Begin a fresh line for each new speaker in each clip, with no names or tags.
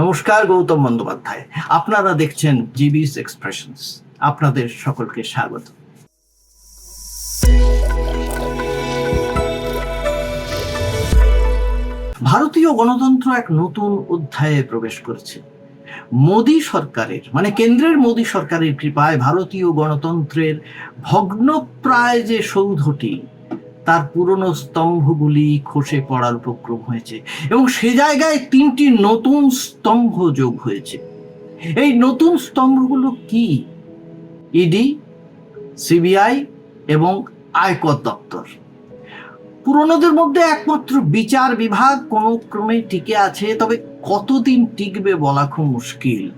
নমস্কার, গৌতম বন্দ্যোপাধ্যায়। আপনারা দেখছেন জিবিস এক্সপ্রেশনস আপনাদের সকলকে স্বাগত। ভারতীয় গণতন্ত্র এক নতুন অধ্যায়ে প্রবেশ করেছে। মোদী সরকারের মানে কেন্দ্রের মোদী সরকারের কৃপায় ভারতীয় গণতন্ত্রের ভগ্নপ্রায় যে সৌধটি তার পুরনো স্তম্ভগুলি খসে পড়ার উপক্রম হয়েছে এবং সে জায়গায় তিনটি নতুন স্তম্ভ যোগ হয়েছে। এই নতুন স্তম্ভগুলো কি? ইডি সিবিআই এবং আয়কর দপ্তর। পুরনোদের মধ্যে একমাত্র বিচার বিভাগ কোনো ক্রমে টিকে আছে, তবে কতদিন টিকবে বলা খুব মুশকিল।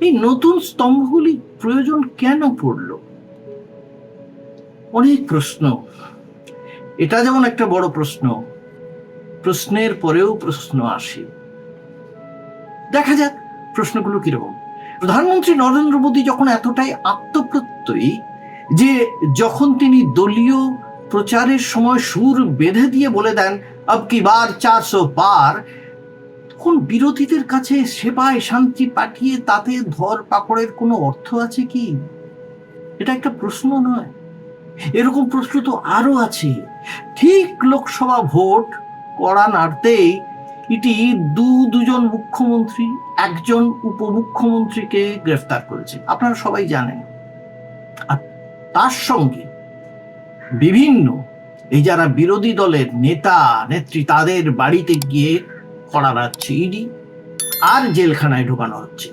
এই নতুন স্তম্ভগুলি প্রয়োজন কেন পড়ল? অনেক প্রশ্ন। এটা যেমন একটা বড় প্রশ্ন, প্রশ্নের পরেও প্রশ্ন আসে। দেখা যাক প্রশ্নগুলো কীরকম। প্রধানমন্ত্রী নরেন্দ্র মোদী যখন এতটাই আত্মপ্রত্যয়ী যে যখন তিনি দলীয় প্রচারের সময় সুর বেঁধে দিয়ে বলে দেন, আব কি বার চারশো পার তখন বিরোধীদের কাছে সেবায় শান্তি পাঠিয়ে তাতে ধর পাকড়ের কোনো অর্থ আছে কি? এটা একটা প্রশ্ন নয়। এরকম প্রশ্ন তো আরও আছে। ঠিক লোকসভা ভোট কড়া নাড়তেই এটি দু দুজন মুখ্যমন্ত্রী, একজন উপমুখ্যমন্ত্রীকে গ্রেফতার করেছে। আপনারা সবাই জানেন। আর তার সঙ্গে বিভিন্ন, এই যারা বিরোধী দলের নেতা, নেত্রী, তাদের বাড়িতে গিয়ে করা রাখছে ইডি আর জেলখানায় ঢোকানো হচ্ছে।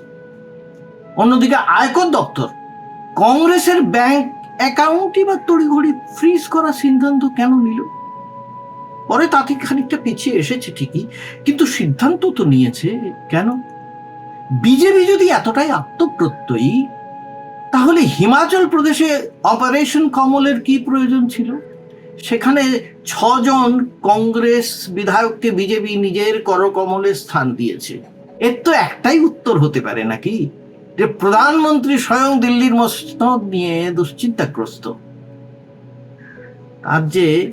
অন্যদিকে আয়কর দপ্তর, কংগ্রেসের ব্যাংক অ্যাকাউন্টই বা তড়িঘড়ি ফ্রিজ করার সিদ্ধান্ত কেন নিল? পরে তাতে খানিকটা পিছিয়ে এসেছে ঠিকই, কিন্তু সিদ্ধান্ত তো নিয়েছে, কেন? বিজেপি যদি এতটাই আত্মপ্রত্যয়ী, তাহলে হিমাচল প্রদেশে অপারেশন কমলের কি প্রয়োজন ছিল? সেখানে ছজন কংগ্রেস বিধায়ককে বিজেপি নিজের করকমলে স্থান দিয়েছে। এর তো একটাই উত্তর হতে পারে নাকি? যে প্রধানমন্ত্রী স্বয়ং দিল্লির মসনদ নিয়ে দুশ্চিন্তাগ্রস্ত। তার যে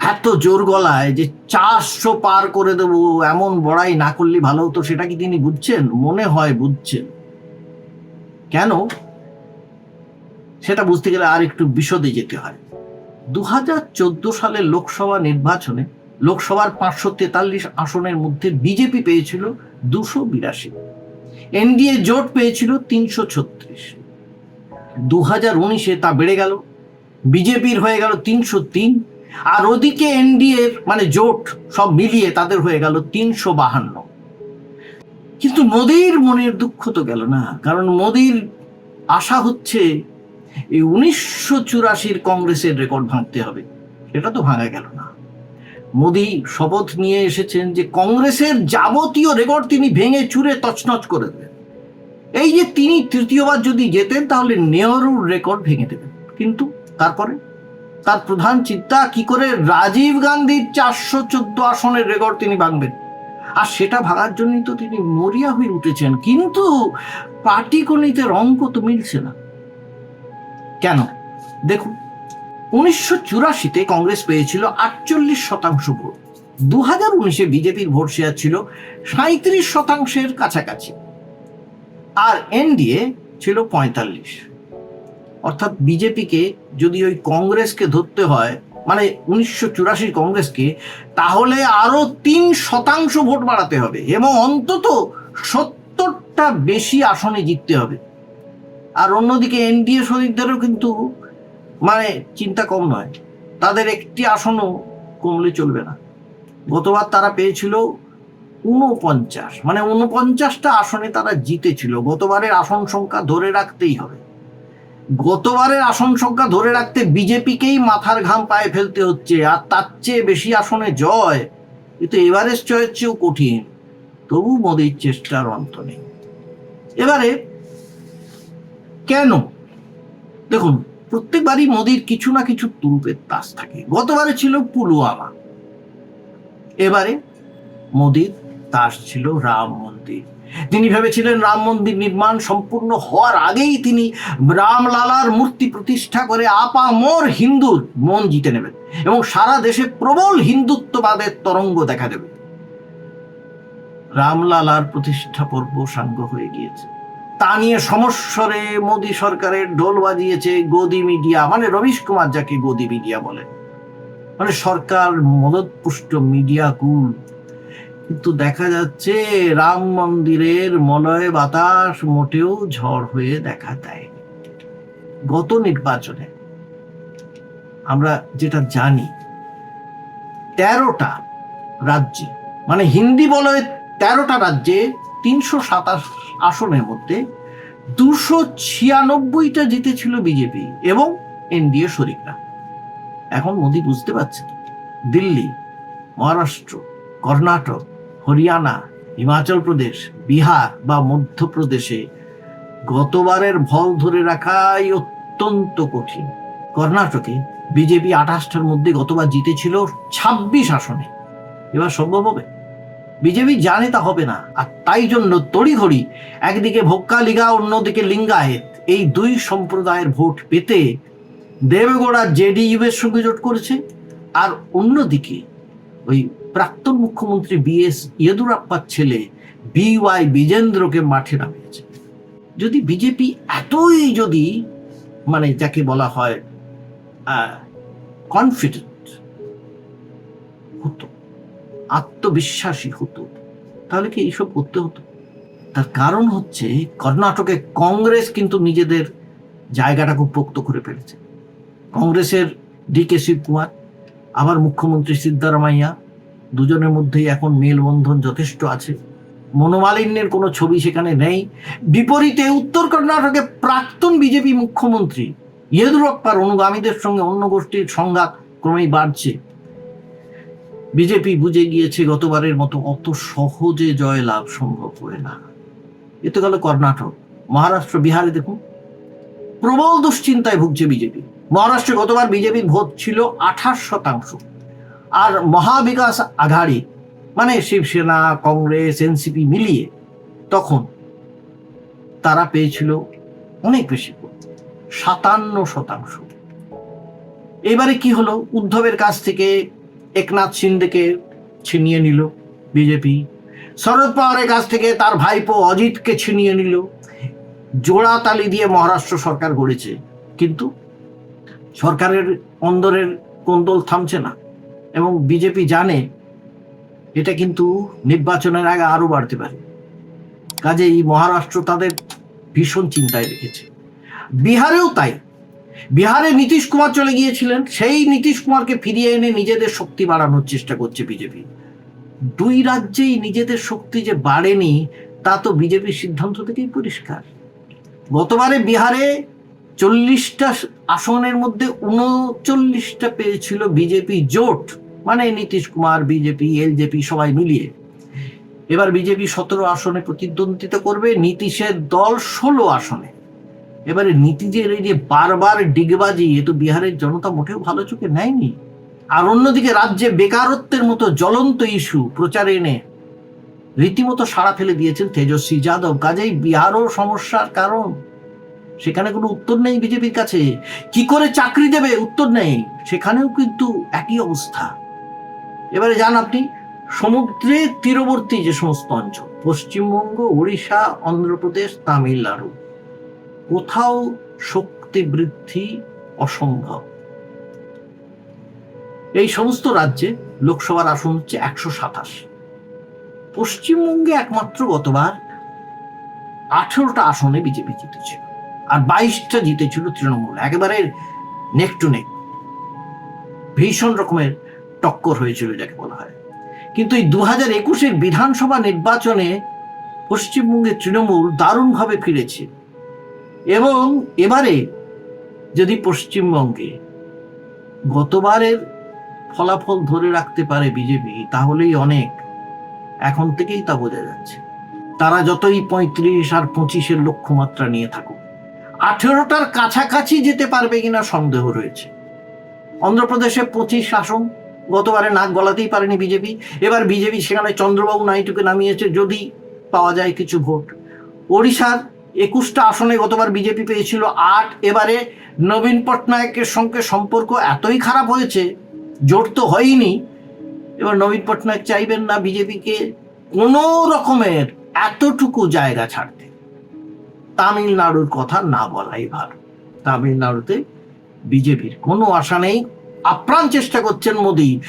এত জোর গলায় যে চারশো পার করে দেব, এমন বড়াই না করলে ভালো হতো, সেটা কি তিনি বুঝছেন? মনে হয় বুঝছেন। কেন? সেটা বুঝতে গেলে আর একটু বিশদে যেতে হয়। দু হাজার চোদ্দ সালের লোকসভা নির্বাচনে লোকসভার পাঁচশো তেতাল্লিশ আসনের মধ্যে বিজেপি পেয়েছিল দুশো বিরাশি। এনডিএ জোট পেয়েছিল তিনশো ছত্রিশ। দু হাজার উনিশে তা বেড়ে গেল, বিজেপির হয়ে গেল তিনশো তিন, আর ওদিকে এনডিএর মানে জোট সব মিলিয়ে তাদের হয়ে গেল তিনশো বাহান্ন। কিন্তু মোদির মনের দুঃখ তো গেল না, কারণ মোদির আশা হচ্ছে এই উনিশশো চুরাশির কংগ্রেসের রেকর্ড ভাঙতে হবে, সেটা তো ভাঙা গেল না। মোদি শপথ নিয়ে এসেছেন যে কংগ্রেসের যাবতীয় রেকর্ড তিনি ভেঙে চুরে তছনছ করে দেবেন। এই যে তিনি তৃতীয়বার যদি যেতেন তাহলে নেহরুর রেকর্ড ভেঙে দেবেন। কিন্তু তারপরে? তার প্রধান চিন্তা, কি করে রাজীব গান্ধীর চারশো চোদ্দ আসনের রেকর্ড তিনি ভাঙবেন? আর সেটা ভাঙার জন্যই তো তিনি মরিয়া হয়ে উঠেছেন। কিন্তু পাটিগণিতে অঙ্ক তো মিলছে না। কেন? দেখুন উনিশশো চুরাশিতে কংগ্রেস পেয়েছিল আটচল্লিশ শতাংশ ভোট। দু হাজার উনিশে বিজেপির ভোট শেয়ার ছিল সাঁত্রিশ শতাংশের কাছাকাছি। আর এনডিএ ছিল পঁয়তাল্লিশ। অর্থাৎ বিজেপিকে যদি ওই কংগ্রেসকে ধরতে হয় মানে উনিশশো চুরাশির কংগ্রেসকে, তাহলে আরও তিন শতাংশ ভোট বাড়াতে হবে এবং অন্তত সত্তরটা বেশি আসনে জিততে হবে। আর অন্যদিকে এনডিএ শহীদদেরও কিন্তু মানে চিন্তা কম নয়। তাদের একটি আসনও কমলে চলবে না। গতবার তারা পেয়েছিল উনপঞ্চাশ মানে উনপঞ্চাশটা আসনে তারা জিতেছিল। গতবারের আসন সংখ্যা ধরে রাখতেই হবে। গতবারের আসন সংখ্যা ধরে রাখতে বিজেপিকেই মাথার ঘাম পায়ে ফেলতে হচ্ছে, আর তার চেয়ে বেশি আসনে জয় কিন্তু এভারেস্ট জয়ের চেয়েও কঠিন। তবু মোদীর চেষ্টার অন্ত নেই। এবারে কেন? দেখুন প্রত্যেকবারই মোদির কিছু না কিছু তুরুপের তাস থাকে। গতবারে ছিল পুলওয়ামা। এবারে মোদির তাস ছিল রাম মন্দির। তিনি ভেবেছিলেন রাম মন্দির নির্মাণ সম্পূর্ণ হওয়ার আগেই তিনি রামলালার মূর্তি প্রতিষ্ঠা করে আপা মোর হিন্দুর মন জিতে নেবেন এবং সারা দেশে প্রবল হিন্দুত্ববাদের তরঙ্গ দেখা দেবে। রামলালার প্রতিষ্ঠা পর্ব সাঙ্গ হয়ে গিয়েছে। তা নিয়ে সমস্বরে মোদী সরকারের ঢোল বাজিয়েছে গদি মিডিয়া মানে রবিশ কুমার যাকে গদি মিডিয়া বলেন মানে সরকার মদতপুষ্ট মিডিয়া কুল। কিন্তু দেখা যাচ্ছে রাম মন্দিরের মলয় বাতাস মোটেও ঝড় হয়ে দেখা দেয় গত নির্বাচনে আমরা যেটা জানি, তেরোটা রাজ্যে মানে হিন্দি বলয়ে তেরোটা রাজ্যে তিনশো সাতাশ আসনের মধ্যে দুশো ছিয়ানব্বইটা জিতেছিল বিজেপি এবং এনডিএ শরিকরা। এখন মোদি বুঝতে পারছে দিল্লি, মহারাষ্ট্র, কর্ণাটক, হরিয়ানা, হিমাচল প্রদেশ, বিহার বা মধ্যপ্রদেশে গতবারের ভল ধরে রাখাই অত্যন্ত কঠিন। কর্ণাটকে বিজেপি আঠাশটার মধ্যে গতবার জিতেছিল ছাব্বিশ আসনে। এবার সম্ভব হবে? বিজেপি জানে তা হবে না, আর তাই জন্য তড়িঘড়ি একদিকে ভোক্কা লিগা, অন্যদিকে লিঙ্গায়েত। এই দুই সম্প্রদায়ের ভোট পেতে দেবেগৌড়া জেডিইউ এর সঙ্গে জোট করেছে, আর অন্যদিকে ওই প্রাক্তন মুখ্যমন্ত্রী বি এস ইয়েদুরাপ্পার ছেলে বি ওয়াই বিজেন্দ্রকে মাঠে নামিয়েছে। যদি বিজেপি এতই যদি মানে যাকে বলা হয় কনফিডেন্ট হতো আত্মবিশ্বাসী হতো। তাহলে কি এইসব করতে হতো? তার কারণ হচ্ছে কর্ণাটকে কংগ্রেস কিন্তু নিজেদের জায়গাটা খুব পোক্ত করে ফেলেছে। কংগ্রেসের ডি কে শিবকুমার আবার মুখ্যমন্ত্রী সিদ্ধারামাইয়া, দুজনের মধ্যেই এখন মেলবন্ধন যথেষ্ট আছে। মনোমালিন্যের কোনো ছবি সেখানে নেই। বিপরীতে উত্তর কর্ণাটকে প্রাক্তন বিজেপি মুখ্যমন্ত্রী ইয়েদুরপ্পার অনুগামীদের সঙ্গে অন্য গোষ্ঠীর সংঘাত ক্রমেই বাড়ছে। বিজেপি বুঝে গিয়েছে গতবারের মতো অত সহজে জয় লাভ সম্ভব হয় না। এ তো গেল কর্ণাটক। মহারাষ্ট্র, বিহারে দেখুন, প্রবল দুশ্চিন্তায় ভুগছে বিজেপি। মহারাষ্ট্রে গতবার বিজেপির ভোট ছিল আঠাশ শতাংশ। আর মহাবিকাশ আঘাড়ি মানে শিবসেনা, কংগ্রেস, এনসিপি মিলিয়ে তখন তারা পেয়েছিল অনেক বেশি ভোট, সাতান্ন শতাংশ। এবারে কি হলো? উদ্ধবের কাছ থেকে একনাথ সিন্ডেকে ছিনিয়ে নিল বিজেপি। শরদ পাওয়ারের কাছ থেকে তার ভাইপো অজিতকে ছিনিয়ে নিল। জোড়া তালি দিয়ে মহারাষ্ট্র সরকার গড়েছে। কিন্তু সরকারের অন্দরের কোন্দল থামছে না এবং বিজেপি জানে এটা কিন্তু নির্বাচনের আগে আরও বাড়তে পারে। কাজেই মহারাষ্ট্র তাদের ভীষণ চিন্তায় রেখেছে। বিহারেও তাই। বিহারে নীতিশ কুমার চলে গিয়েছিলেন। সেই নীতিশ কুমারকে ফিরিয়ে এনে নিজেদের শক্তি বাড়ানোর চেষ্টা করছে বিজেপি। দুই রাজ্যেই নিজেদের শক্তি যে বাড়েনি, তা তো বিজেপির সিদ্ধান্ত থেকেই পরিষ্কার। গতবারে বিহারে চল্লিশটা আসনের মধ্যে উনচল্লিশটা পেয়েছিল বিজেপি জোট মানে নীতিশ কুমার, বিজেপি, এলজেপি সবাই মিলিয়ে। এবার বিজেপি সতেরো আসনে প্রতিদ্বন্দ্বিতা করবে, নীতিশের দল ষোলো আসনে। এবারে নীতিজের এই যে বারবার ডিগবাজি, এ তো বিহারের জনতা মোটেও ভালো চোখে নেয়নি। আর অন্যদিকে রাজ্যে বেকারত্বের মতো জ্বলন্ত ইস্যু প্রচারে এনে রীতিমতো সাড়া ফেলে দিয়েছেন তেজস্বী যাদব। কাজেই বিহারও সমস্যার কারণ। সেখানে কোনো উত্তর নেই বিজেপির কাছে। কি করে চাকরি দেবে? উত্তর নেই। সেখানেও কিন্তু একই অবস্থা। এবারে যান আপনি সমুদ্রের তীরবর্তী যে সমস্ত অঞ্চল, পশ্চিমবঙ্গ উড়িষ্যা অন্ধ্রপ্রদেশ, তামিলনাড়ু। কোথাও শক্তি বৃদ্ধি অসম্ভব। এই সমস্ত রাজ্যে লোকসভার আসন হচ্ছে একশো সাতাশ। পশ্চিমবঙ্গে একমাত্র গতবার আঠেরোটা আসনে বিজেপি জিতেছিল আর বাইশটা জিতেছিল তৃণমূল। একেবারে নেক টু নেক ভীষণ রকমের টক্কর হয়েছিল যাকে বলা হয়। কিন্তু এই দু হাজার একুশের বিধানসভা নির্বাচনে পশ্চিমবঙ্গে তৃণমূল দারুণভাবে ফিরেছে। এবং এবারে যদি পশ্চিমবঙ্গে গতবারের ফলাফল ধরে রাখতে পারে বিজেপি, তাহলেই অনেক। এখন থেকেই তা বোঝা যাচ্ছে। তারা যতই পঁয়ত্রিশ আর পঁচিশের লক্ষ্যমাত্রা নিয়ে থাকুক, আঠেরোটার কাছাকাছি যেতে পারবে কিনা সন্দেহ রয়েছে। অন্ধ্রপ্রদেশে পঁচিশ আসন, গতবারে নাক গলাতেই পারেনি বিজেপি। এবার বিজেপি সেখানে চন্দ্রবাবু নাইডুকে নামিয়েছে, যদি পাওয়া যায় কিছু ভোট। ওড়িশার একুশটা আসনে গতবার বিজেপি পেয়েছিল আট। এবারে নবীন পটনায়কের সঙ্গে সম্পর্ক এতই খারাপ হয়েছে, জোট তো হয়নি। এবার নবীন পটনায়ক চাইবেন না বিজেপিকে কোনো রকমের এতটুকু জায়গা ছাড়তে। তামিলনাড়ুর কথা না বলাই ভালো। তামিলনাড়ুতে বিজেপির কোনো আশা নেই। আপ্রাণ চেষ্টা করছেন মোদী।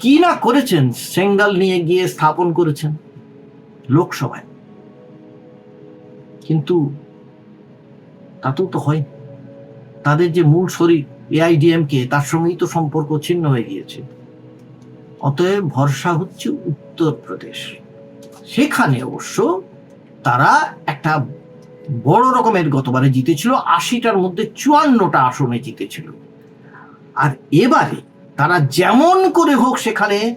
কি না করেছেন? সেঙ্গাল নিয়ে গিয়ে স্থাপন করেছেন লোকসভায়। কিন্তু তাতেও তো হয় তাদের যে মূল শরীর এআইডিএমকে তার সঙ্গেই তো সম্পর্ক ছিন্ন হয়ে গিয়েছে। অতএব ভরসা হচ্ছে উত্তরপ্রদেশ। সেখানে অবশ্য তারা একটা বড় রকমের গতবারে জিতেছিল, আশিটার মধ্যে চুয়ান্নটা আসনে জিতেছিল। আর এবারে তারা যেমন করে হোক সেখানে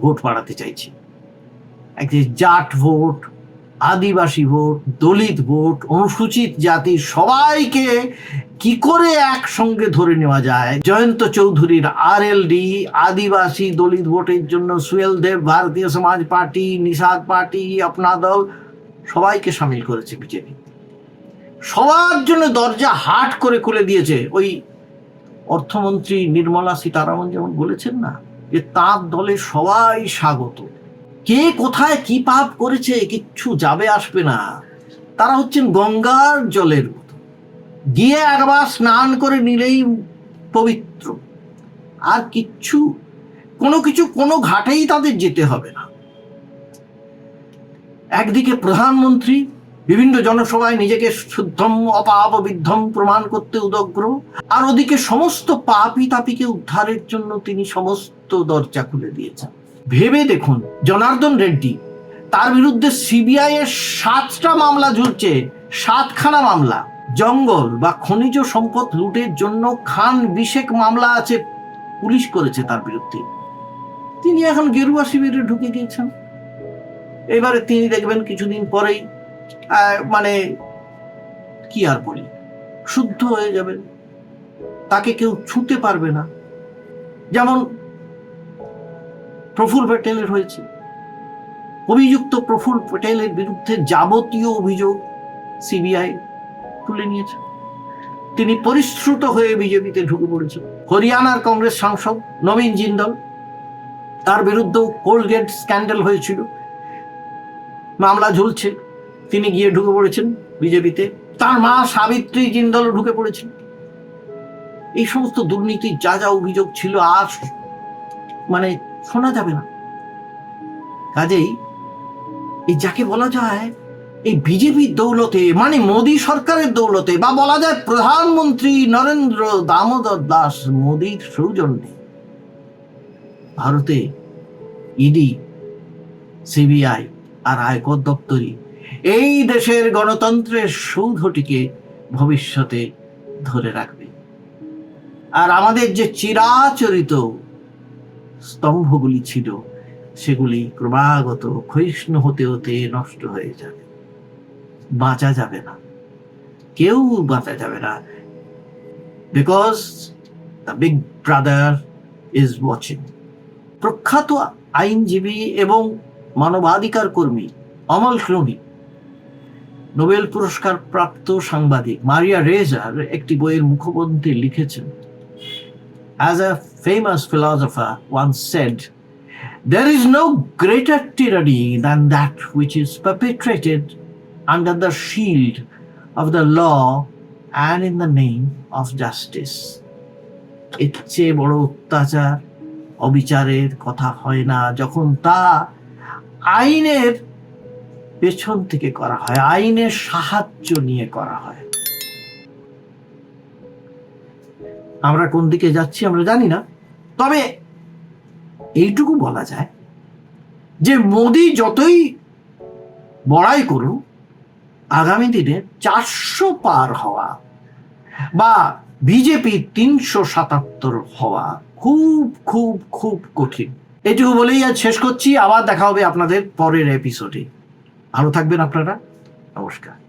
ভোট বাড়াতে চাইছে। একটি জাট ভোট আদিবাসী ভোট, দলিত ভোট, অনুসূচিত জাতির সবাইকে কি করে একসঙ্গে ধরে নেওয়া যায়? জয়ন্ত চৌধুরীর আর আদিবাসী দলিত ভোটের জন্য সুয়েল দেব, ভারতীয় সমাজ পার্টি, নিষাদ পার্টি, আপনা দল, সবাইকে সামিল করেছে বিজেপি। সবার জন্য দরজা হাট করে খুলে দিয়েছে। ওই অর্থমন্ত্রী নির্মলা সীতারামন যেমন বলেছেন না, যে তার দলে সবাই স্বাগত। কে কোথায় কি পাপ করেছে কিচ্ছু যাবে আসবে না। তারা হচ্ছেন গঙ্গার জলের মতো। গিয়ে একবার স্নান করে নিলেই পবিত্র। আর কিচ্ছু, কোনো কিছু কোনো ঘাটেই তাদের যেতে হবে না। একদিকে প্রধানমন্ত্রী, বিভিন্ন জনসভায় নিজেকে শুদ্ধম, অপাপ, বিদ্ধম প্রমাণ করতে উদগ্র, আর ওদিকে সমস্ত পাপি তাপিকে উদ্ধারের জন্য তিনি সমস্ত দরজা খুলে দিয়েছেন। ভেবে দেখুন, জনার্দন রেড্ডি। তার বিরুদ্ধে সিবিআই এর সাতটা মামলা ঝুলছে, সাতখানা মামলা। জঙ্গল বা খনিজ সম্পদ লুটের জন্য খান বিশেক মামলা আছে, পুলিশ করেছে তার বিরুদ্ধে। তিনি এখন গেরুয়া শিবিরে ঢুকে গিয়েছেন। এবারে তিনি দেখবেন কিছুদিন পরেই মানে কি আর বলি, শুদ্ধ হয়ে যাবেন। তাকে কেউ ছুঁতে পারবে না। যেমন প্রফুল প্যাটেলের হয়েছে। অভিযুক্ত প্রফুল প্যাটেলের বিরুদ্ধে যাবতীয় অভিযোগ সিবিআই তুলে নিয়েছে। তিনি পরিশ্রুত হয়ে বিজেপিতে ঢুকে পড়েছেন। হরিয়ানার কংগ্রেস সাংসদ নবীন জিন্দল তার বিরুদ্ধেও কোলগেট স্ক্যান্ডেল হয়েছিল। মামলা ঝুলছে। তিনি গিয়ে ঢুকে পড়েছেন বিজেপিতে। তার মা সাবিত্রী জিন্দল ঢুকে পড়েছেন। এই সমস্ত দুর্নীতির যা যা অভিযোগ ছিল আর মানে শোনা যাবে না। কাজেই এই যাকে বলা যায়, এই বিজেপির দৌলতে মানে মোদী সরকারের দৌলতে, বা বলা যায় প্রধানমন্ত্রী নরেন্দ্র দামোদর দাস মোদীর সৌজন্যে, ভারতে ইডি, সিবিআই আর আয়কর দপ্তরই এই দেশের গণতন্ত্রের সৌধটিকে ভবিষ্যতে ধরে রাখবে। আর আমাদের যে চিরাচরিত স্তম্ভগুলি ছিল, সেগুলি ক্রমাগত ক্ষয়িষ্ণু হতে হতে নষ্ট হয়ে যাবে। বাঁচা যাবে না। কেউ বাঁচা যাবে না। Because the big brother is watching প্রখ্যাত আইনজীবী এবং মানবাধিকার কর্মী অমল ক্লোনি নোবেল পুরস্কার প্রাপ্ত সাংবাদিক মারিয়া রেজার একটি বইয়ের মুখবন্ধে লিখেছেন, As a famous philosopher once said, there is no greater tyranny than that which is perpetrated under the shield of the law and in the name of justice. এর চেয়ে বড় অত্যাচার অবিচারের কথা হয় না যখন তা আইনের পেছন থেকে করা হয় আইনের সাহায্য নিয়ে করা হয় আমরা কোন দিকে যাচ্ছি আমরা জানি না তবে এইটুকু বলা যায় যে মোদি যতই বড়াই করুন আগামী দিনে চারশো পার হওয়া বা বিজেপি তিনশো সাতাত্তর হওয়া খুব খুব খুব কঠিন। এটুকু বলেই আজ শেষ করছি। আবার দেখা হবে আপনাদের পরের এপিসোডে ভালো থাকবেন আপনারা। নমস্কার।